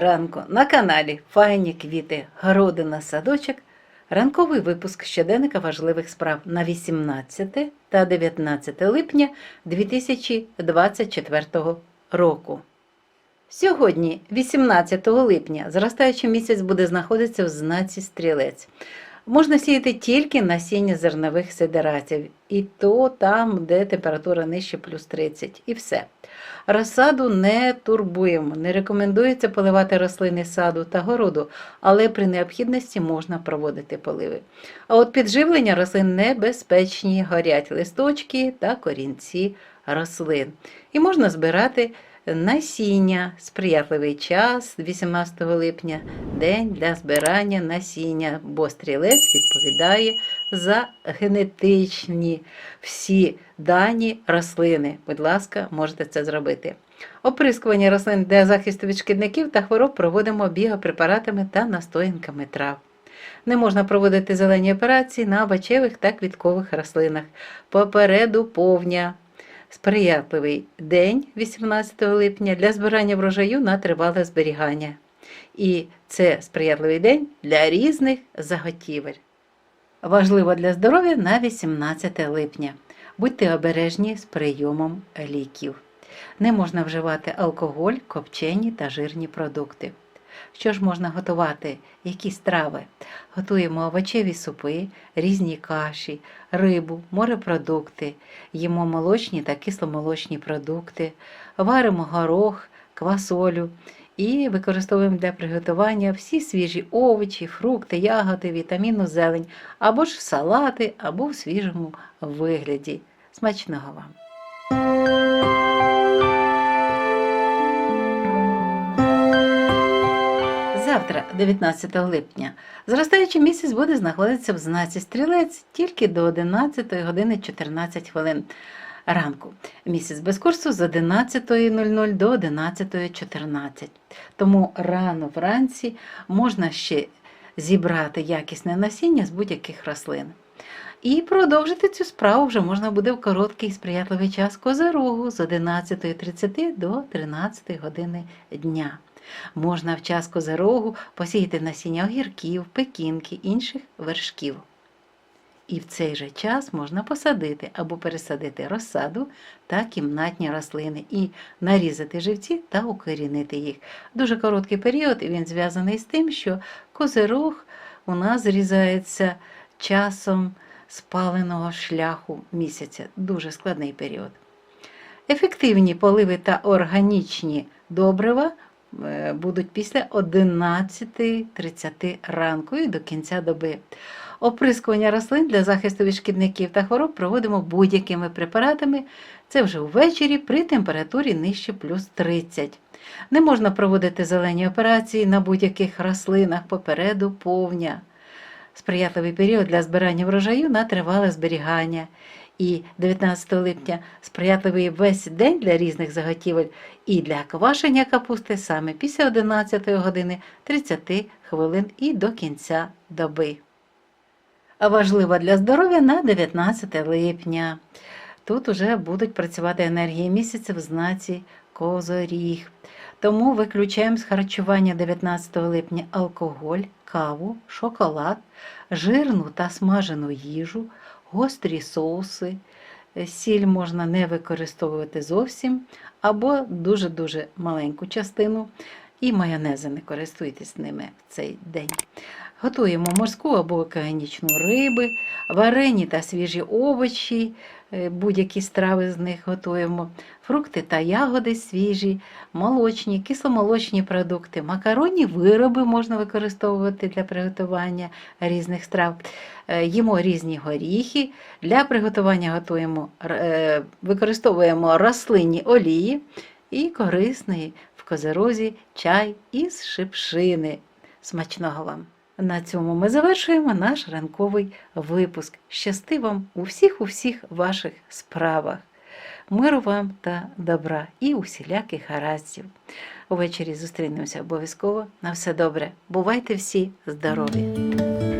ранку на каналі Файні квіти, городина, садочок. Ранковий випуск щоденника важливих справ на 18 та 19 липня 2024 року. Сьогодні, 18 липня, зростаючий місяць буде знаходитися в знаці стрілець. Можна сіяти тільки насіння зернових сидератів, і то там, де температура нижче плюс 30, і все. Розсаду не турбуємо, не рекомендується поливати рослини саду та городу, але при необхідності можна проводити поливи. А от підживлення рослин небезпечні, горять листочки та корінці рослин. І можна збирати насіння, сприятливий час 18 липня, день для збирання насіння, бо стрілець відповідає за генетичні всі дані рослини. Будь ласка, можете це зробити. Оприскування рослин для захисту від шкідників та хвороб проводимо біопрепаратами та настоянками трав. Не можна проводити зелені операції на овочевих та квіткових рослинах. Попереду повня. Сприятливий день 18 липня для збирання врожаю на тривале зберігання. І це сприятливий день для різних заготівель. Важливо для здоров'я на 18 липня. Будьте обережні з прийомом ліків. Не можна вживати алкоголь, копчені та жирні продукти. Що ж можна готувати? Які страви? Готуємо овочеві супи, різні каші, рибу, морепродукти, їмо молочні та кисломолочні продукти, варимо горох, квасолю і використовуємо для приготування всі свіжі овочі, фрукти, ягоди, вітамінну зелень, або ж салати, або в свіжому вигляді. Смачного вам! Завтра, 19 липня, зростаючий місяць буде знаходитися в знаці стрілець тільки до 11 години 14 хвилин ранку. Місяць без курсу з 11.00 до 11.14. Тому рано вранці можна ще зібрати якісне насіння з будь-яких рослин. І продовжити цю справу вже можна буде в короткий сприятливий час козирогу з 11.30 до 13 години дня. Можна в час козирогу посіяти насіння огірків, пекінки, інших вершків. І в цей же час можна посадити або пересадити розсаду та кімнатні рослини і нарізати живці та укорінити їх. Дуже короткий період і він зв'язаний з тим, що козирог у нас зрізається часом спаленого шляху місяця. Дуже складний період. Ефективні поливи та органічні добрива будуть після 11.30 ранку і до кінця доби. Оприскування рослин для захисту від шкідників та хвороб проводимо будь-якими препаратами. Це вже ввечері при температурі нижче плюс 30. Не можна проводити зелені операції на будь-яких рослинах попереду повня. Сприятливий період для збирання врожаю на тривале зберігання. І 19 липня сприятливий весь день для різних заготівель і для квашення капусти саме після 11 години 30 хвилин і до кінця доби. А важливо для здоров'я на 19 липня. Тут уже будуть працювати енергії місяця в знаці Козоріг. Тому виключаємо з харчування 19 липня алкоголь, каву, шоколад, жирну та смажену їжу, гострі соуси. Сіль можна не використовувати зовсім, або дуже-дуже маленьку частину, і майонези не користуйтесь ними в цей день. Готуємо морську або океанічну риби, варені та свіжі овочі, е, будь-які страви з них готуємо, фрукти та ягоди свіжі, молочні, кисломолочні продукти, макаронні вироби можна використовувати для приготування різних страв. Е, Їмо різні горіхи. Для приготування готуємо, е, використовуємо рослинні олії і корисний козерозі чай із шипшини. Смачного вам! На цьому ми завершуємо наш ранковий випуск. Щасти вам у всіх у всіх ваших справах. Миру вам та добра і усіляких гараздів. Увечері зустрінемося обов'язково. На все добре. Бувайте всі здорові!